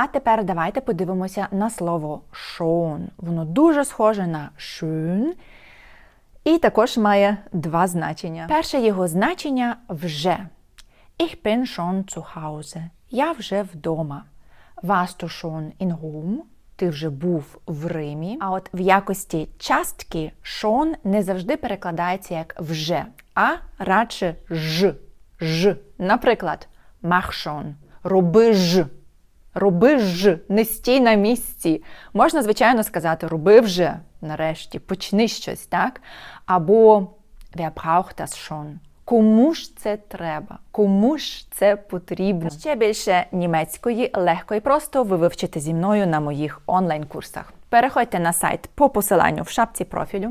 А тепер давайте подивимося на слово schon. Воно дуже схоже на schön і також має два значення. Перше його значення вже. Ich bin schon zu Hause. Я вже вдома. Warst du schon in Rom? Ти вже був в Римі. А от в якості частки schon не завжди перекладається як вже, а радше ж. ж. Наприклад, mach schon. Роби ж. Роби ж, не стій на місці. Можна, звичайно, сказати роби вже, нарешті, почни щось, так? Або wer braucht das schon? Кому ж це треба? Кому ж це потрібно? Ще більше німецької легко і просто ви вивчите зі мною на моїх онлайн-курсах. Переходьте на сайт по посиланню в шапці профілю.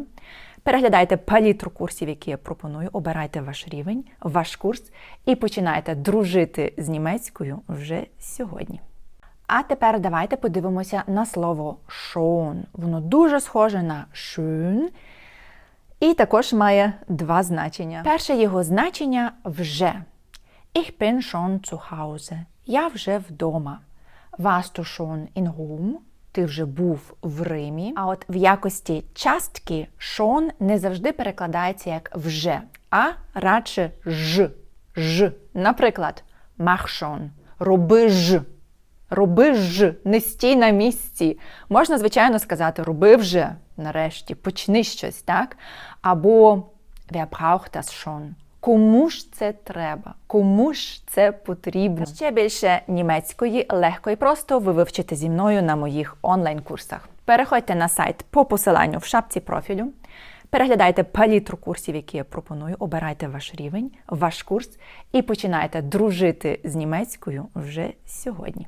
Переглядайте палітру курсів, які я пропоную, обирайте ваш рівень, ваш курс і починайте дружити з німецькою вже сьогодні. А тепер давайте подивимося на слово schon. Воно дуже схоже на schön і також має два значення. Перше його значення вже. Ich bin schon zu Hause. Я вже вдома. Warst du schon in Rom? Ти вже був в Римі. А от в якості частки schon не завжди перекладається як вже, а радше ж. ж. Наприклад, mach schon. Роби ж. Роби ж, не стій на місці. Можна, звичайно, сказати роби вже, нарешті, почни щось, так? Або wer braucht das schon? Кому ж це треба? Кому ж це потрібно? Ще більше німецької легко і просто ви вивчите зі мною на моїх онлайн-курсах. Переходьте на сайт по посиланню в шапці профілю. Переглядайте палітру курсів, які я пропоную, обирайте ваш рівень, ваш курс і починайте дружити з німецькою вже сьогодні.